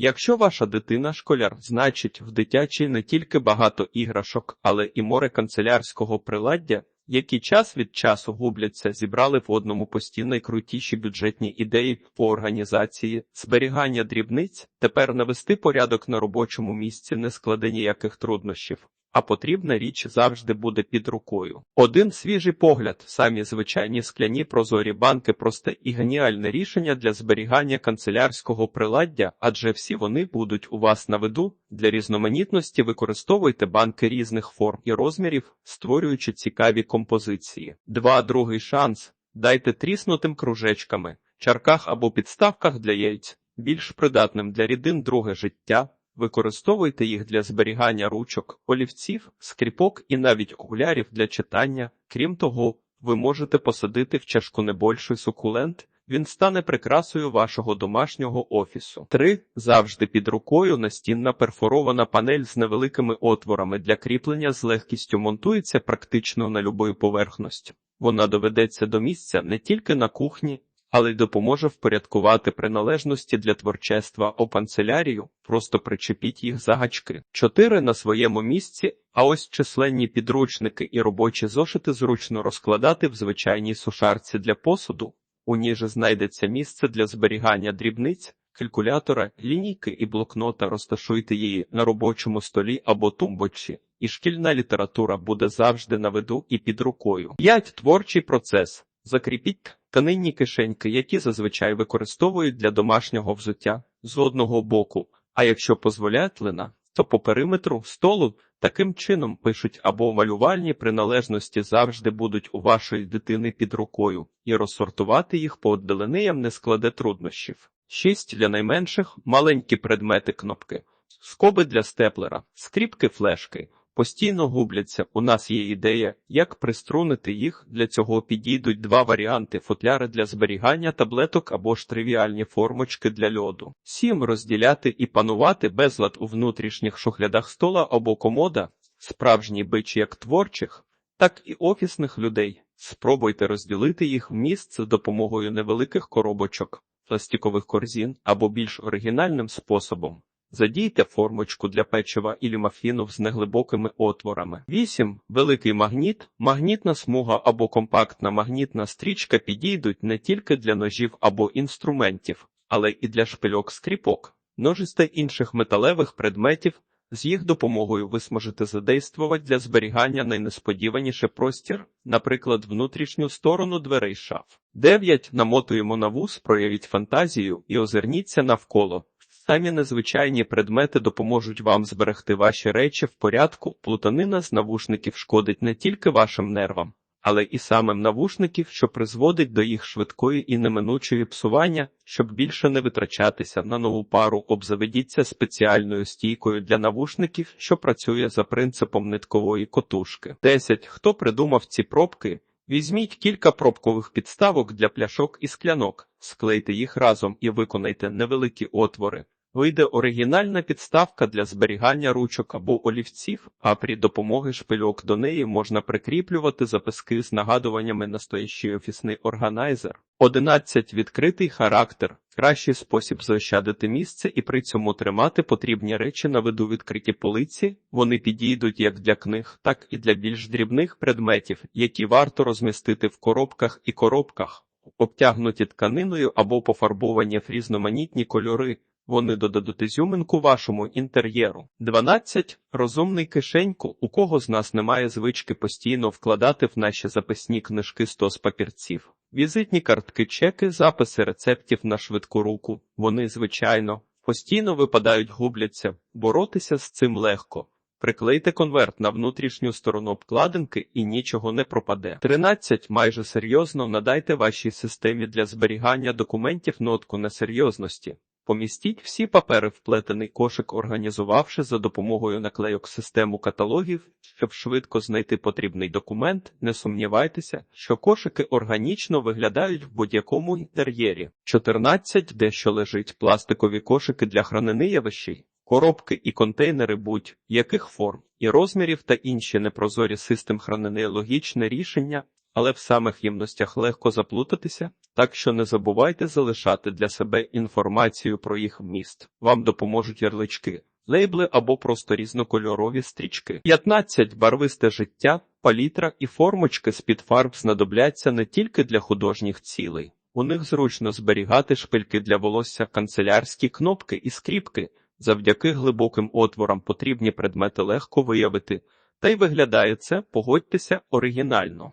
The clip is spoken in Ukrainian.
Якщо ваша дитина школяр, значить в дитячій не тільки багато іграшок, але і море канцелярського приладдя, які час від часу губляться, зібрали в одному постійно найкрутіші бюджетні ідеї по організації, зберігання дрібниць, тепер навести порядок на робочому місці не складе ніяких труднощів. А потрібна річ завжди буде під рукою. Один свіжий погляд, самі звичайні скляні прозорі банки, просте і геніальне рішення для зберігання канцелярського приладдя, адже всі вони будуть у вас на виду. Для різноманітності використовуйте банки різних форм і розмірів, створюючи цікаві композиції. Два другий шанс дайте тріснутим кружечками, чарках або підставках для яйць, більш придатним для рідин друге життя. Використовуйте їх для зберігання ручок, олівців, скріпок і навіть окулярів для читання. Крім того, ви можете посадити в чашку небольший сукулент, він стане прикрасою вашого домашнього офісу. 3. Завжди під рукою настінна перфорована панель з невеликими отворами для кріплення з легкістю монтується практично на любої поверхності. Вона доведеться до місця не тільки на кухні, але й допоможе впорядкувати приналежності для творчества о канцелярію, просто причепіть їх за гачки. Чотири на своєму місці, а ось численні підручники і робочі зошити зручно розкладати в звичайній сушарці для посуду. У ній же знайдеться місце для зберігання дрібниць, калькулятора, лінійки і блокнота розташуйте її на робочому столі або тумбочці, і шкільна література буде завжди на виду і під рукою. 5. Творчий процес. Закріпіть тканинні кишеньки, які зазвичай використовують для домашнього взуття з одного боку, а якщо дозволяє тлина, то по периметру столу таким чином пишуть або малювальні приналежності завжди будуть у вашої дитини під рукою, і розсортувати їх по отделениям не складе труднощів. 6. Для найменших маленькі предмети кнопки, скоби для степлера, скріпки флешки. Постійно губляться. У нас є ідея, як приструнити їх. Для цього підійдуть два варіанти: футляри для зберігання таблеток або ж тривіальні формочки для льоду. 7. Розділяти і панувати безлад у внутрішніх шухлядах стола або комода, справжній бич як творчих, так і офісних людей. Спробуйте розділити їх в місць з допомогою невеликих коробочок, пластикових корзін або більш оригінальним способом. Задійте формочку для печива і мафінів з неглибокими отворами. 8. Великий магніт, магнітна смуга або компактна магнітна стрічка підійдуть не тільки для ножів або інструментів, але і для шпильок скріпок, ножиць та інших металевих предметів. З їх допомогою ви зможете задействувати для зберігання найнесподіваніше простір, наприклад, внутрішню сторону дверей шаф. 9. Намотуємо на вуз, проявіть фантазію і озирніться навколо. Самі незвичайні предмети допоможуть вам зберегти ваші речі в порядку. Плутанина з навушників шкодить не тільки вашим нервам, але і самим навушників, що призводить до їх швидкої і неминучої псування, щоб більше не витрачатися на нову пару, обзаведіться спеціальною стійкою для навушників, що працює за принципом ниткової котушки. 10. Хто придумав ці пробки? Візьміть кілька пробкових підставок для пляшок і склянок, склейте їх разом і виконайте невеликі отвори. Вийде оригінальна підставка для зберігання ручок або олівців, а при допомоги шпильок до неї можна прикріплювати записки з нагадуваннями настоящий офісний органайзер. 11. Відкритий характер. Кращий спосіб заощадити місце і при цьому тримати потрібні речі на виду відкриті полиці. Вони підійдуть як для книг, так і для більш дрібних предметів, які варто розмістити в коробках і коробках, обтягнуті тканиною або пофарбовані в різноманітні кольори. Вони додадуть ізюминку вашому інтер'єру. 12. Розумний кишеньку. У кого з нас немає звички постійно вкладати в наші записні книжки стос папірців. Візитні картки, чеки, записи рецептів на швидку руку. Вони, звичайно, постійно випадають, губляться. Боротися з цим легко. Приклейте конверт на внутрішню сторону обкладинки і нічого не пропаде. 13. Майже серйозно надайте вашій системі для зберігання документів нотку несерйозності. Помістіть всі папери в плетений кошик, організувавши за допомогою наклейок систему каталогів, щоб швидко знайти потрібний документ. Не сумнівайтеся, що кошики органічно виглядають в будь-якому інтер'єрі. 14. Дещо лежить пластикові кошики для хранини явищей. Коробки і контейнери будь-яких форм і розмірів та інші непрозорі систем хранини логічне рішення. Але в самих ємностях легко заплутатися, так що не забувайте залишати для себе інформацію про їх вміст. Вам допоможуть ярлички, лейбли або просто різнокольорові стрічки. 15. Барвисте життя, палітра і формочки з-під фарб знадобляться не тільки для художніх цілей. У них зручно зберігати шпильки для волосся, канцелярські кнопки і скріпки. Завдяки глибоким отворам потрібні предмети легко виявити, та й виглядає це, погодьтеся, оригінально.